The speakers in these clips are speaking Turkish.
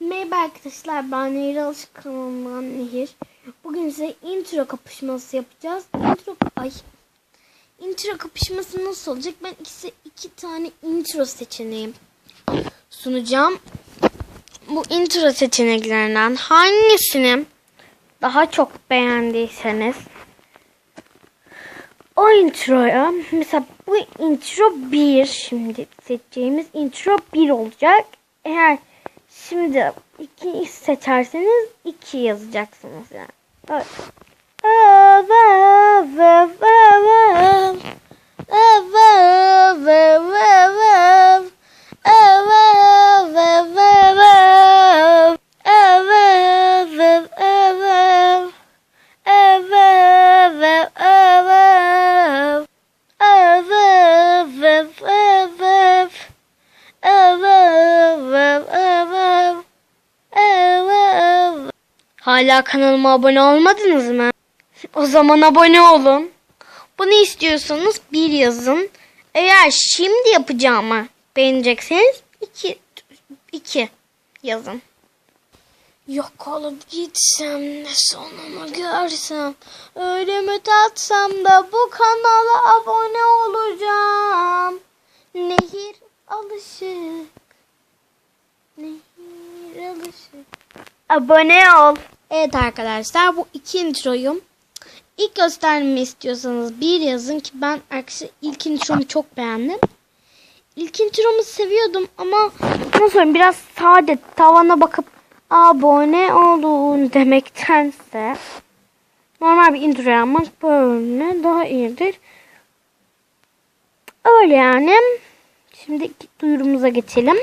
Merhaba arkadaşlar ben Nehir Alışık kanalından Nehir. Bugün size intro kapışması yapacağız. Intro ay intro kapışması nasıl olacak? Ben ikisi iki tane intro seçeneğim sunacağım. Bu intro seçeneklerinden hangisini daha çok beğendiyseniz o introya mesela bu intro 1 şimdi seçeceğimiz intro 1 olacak. Eğer şimdi 2 seçerseniz 2 yazacaksınız yani. Evet. Hala kanalıma abone olmadınız mı? O zaman abone olun. Bunu istiyorsanız bir yazın. Eğer şimdi yapacağımı beğenecekseniz iki, iki yazın. Yok olup gitsem de sonumu görsem Ölümü tatsam da bu kanala abone olacağım Nehir alışık Nehir alışık Abone ol Evet arkadaşlar bu iki introyum İlk göstermemi istiyorsanız bir yazın ki ben arkadaşlar ilk intromu çok beğendim. İlk intromu seviyordum ama nasıl biraz sade tavana bakıp abone olun demektense normal bir intro yapmak böyle daha iyidir. Öyle yani. Şimdi duyurumuza geçelim.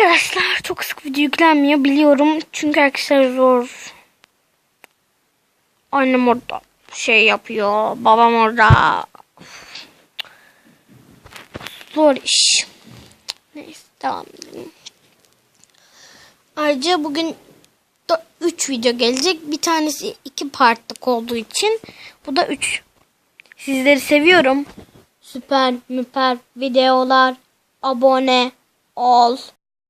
Arkadaşlar çok sık video yüklenmiyor biliyorum. Çünkü arkadaşlar zor. Annem orada şey yapıyor. Babam orada. Zor iş. Neyse devam edelim. Ayrıca bugün 3 video gelecek. Bir tanesi 2 partlık olduğu için bu da 3. Sizleri seviyorum. Süper müper videolar abone ol.